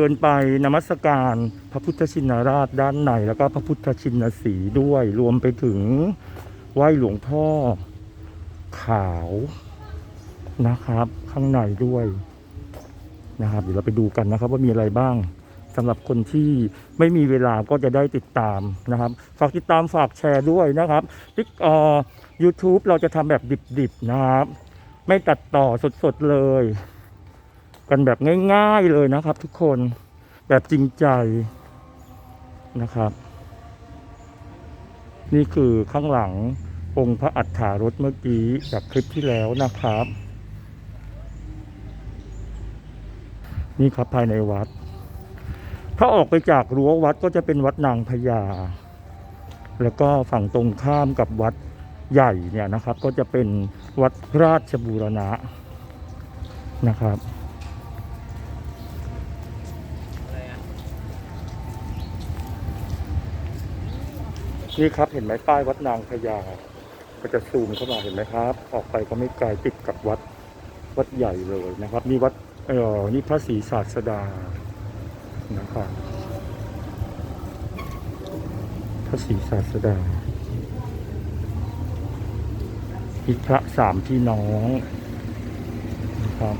เดินไปนมัสการพระพุทธชินราชด้านในแล้วก็พระพุทธชินสีด้วย รวมไปถึงไหว้หลวงพ่อขาวนะครับ ข้างในด้วยนะครับเดี๋ยวเราไปดูกันนะครับ ว่ามีอะไรบ้างสำหรับคนที่ไม่มีเวลาก็จะได้ติดตามนะครับ ฝากติดตามฝากแชร์ด้วยนะครับติ๊กเอ่อ YouTube เราจะทำแบบดิบๆนะครับ ไม่ตัดต่อสดๆเลย กันแบบง่ายๆเลยนะครับทุกคนแบบจริงใจนะครับ นี่คือข้างหลังองค์พระอัฏฐารถเมื่อกี้จากคลิปที่แล้วนะครับ นี่ครับภายในวัด ถ้าออกไปจากรั้ววัดก็จะเป็นวัดนางพญาแล้วก็ฝั่งตรงข้ามกับวัดใหญ่เนี่ยนะครับ ก็จะเป็นวัดราชบูรณะนะครับ นี่ครับเห็นไหมป้ายวัดนางพญา ก็จะซูมเข้ามาเห็นไหมครับ ออกไปก็ไม่ไกลติดกับวัดวัดใหญ่เลยนะครับ นี่วัดเออนี่พระศรีศาสดานะครับพระศรีศาสดาอีกพระสามพี่น้องนะครับ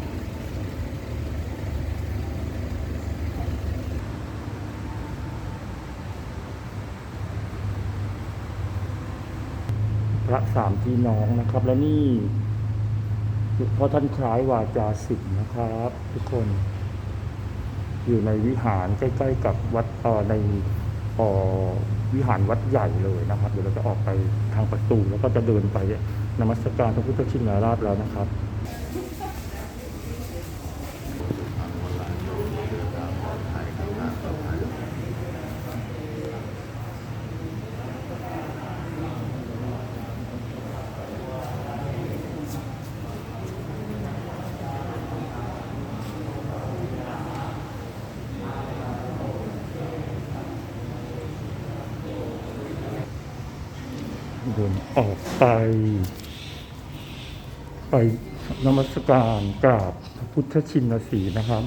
พระสามพี่น้องนะครับ และนี่เพราะท่านคล้ายวาจาสิทธิ์นะครับ ทุกคนอยู่ในวิหารใกล้ ๆ กับวัดออในออวิหารวัดใหญ่เลยนะครับ เดี๋ยวเราจะออกไปทางประตูแล้วก็จะเดินไปนมัสการพระพุทธชินราชแล้วนะครับ เดินออกไป ไปนมัสการกราบพระพุทธชินสีนะครับ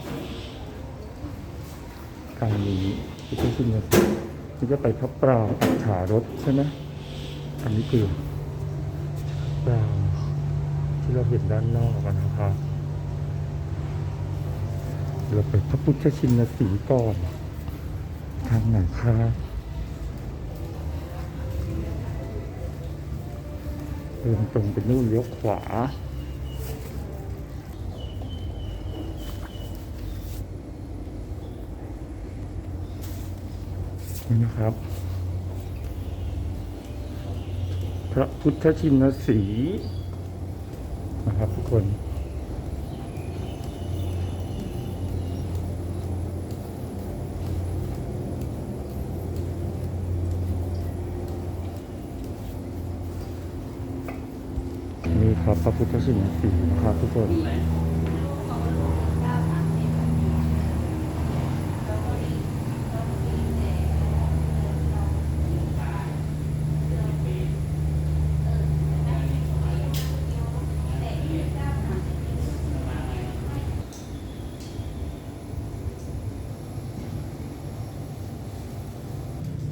ทางนี้พุทธชินสีนี่จะไปพระปรางอัฏฐารถใช่ไหมอันนี้คือปรางที่เราเห็นด้านนอกนะครับเราไปพระพุทธชินสีก่อน ทางไหนครับ เดินตรงไปนู่นเลี้ยวขวา นี่นะครับ พระพุทธชินสีนะครับทุกคน นี่ ครับพระพุทธชินสีห์นะครับทุกคน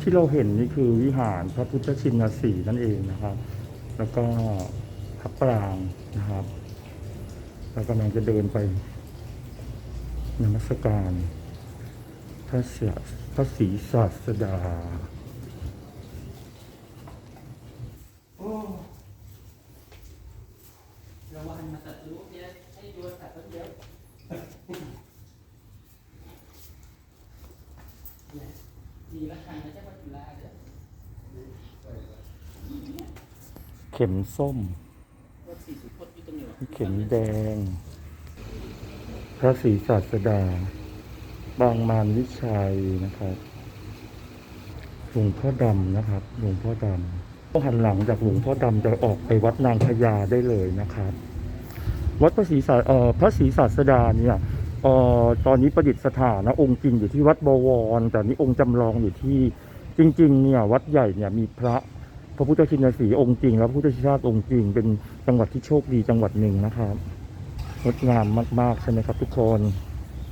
ที่เราเห็นนี่คือวิหารพระพุทธชินสีห์นั่นเองนะครับ แล้วก็ พระปรางนะครับเรากำลังจะเดินไปนมัสการพระเสียพระศรีศาสดาระวังมาตัดรู้เดี๋ยให้ดูตัดต้นเดียวเนี่ยดีละครั้งนะเจ้าวัดจุฬาเด้อเข็มส้ม เข็มแดง พระศรีศาสดา บางมารวิชัยนะครับหลวงพ่อดำนะครับ หลวงพ่อดำต้องหันหลังจากหลวงพ่อดำจะออกไปวัดนางพญาได้เลยนะครับ วัดพระศรีศาสเอ่อพระศรีศาสดาเนี่ยเอ่อตอนนี้ประดิษฐานนะองค์จริงอยู่ที่วัดบวร แต่นี้องค์จำลองอยู่ที่จริง ๆ เนี่ยวัดใหญ่เนี่ยมีพระ พระพุทธชินสีห์องค์จริง แล้วพระพุทธชินราชองค์จริง เป็นจังหวัดที่โชคดีจังหวัดหนึ่งนะครับงดงามมากๆใช่ไหมครับทุกคน